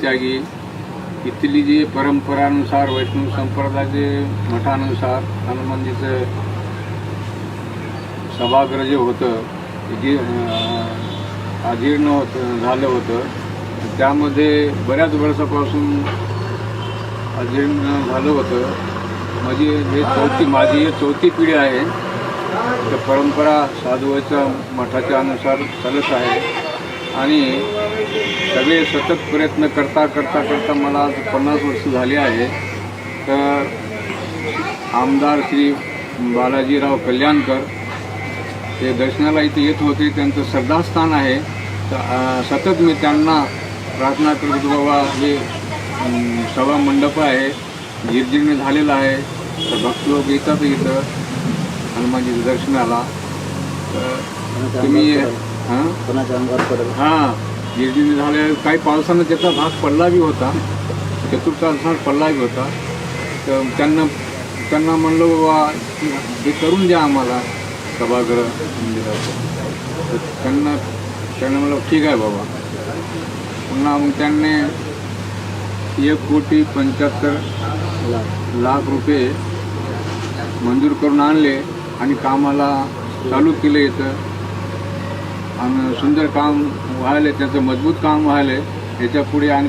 त्यागी इथली जी परंपरानुसार वैष्णव संप्रदायाचे मठानुसार हनुमानजीचं सभागृह जे होतं जे अजीर्ण होतं झालं होतं त्यामध्ये बऱ्याच वर्षापासून अजीर्ण झालं होतं. माझी हे चौथी माझी ही चौथी पिढी आहे. तर परंपरा साधूच्या मठाच्या अनुसार चालत आहे. आणि सगळे सतत प्रयत्न करता करता करता मला आज पन्नास वर्ष झाली आहे. तर आमदार श्री बालाजीराव कल्याणकर ते दर्शनाला इथे येत होते. त्यांचं श्रद्धास्थान आहे. तर सतत मी त्यांना प्रार्थना करत बाबा हे सभा मंडप आहे. जीर्ण झालेलं आहे. तर भक्त लोक येतात इथं हनुमानजीच्या दर्शनाला. तर तुम्ही हां हां. जीर्ण झाल्या काही पावसानं त्याचा भाग पडला बी होता. चतुर्थांसार पडला बी होता. तर त्यांना त्यांना म्हणलं बाबा हे करून द्या आम्हाला सभागृह मंदिराचं. तर त्यांना त्यांना म्हणलं ठीक आहे बाबा. पुन्हा मग त्यांनी एक कोटी पंच्याहत्तर लाख रुपये मंजूर करून आणले आणि कामाला चालू केलं येतं आणि सुंदर काम व्हायले त्याचं मजबूत काम व्हायले याच्यापुढे आणि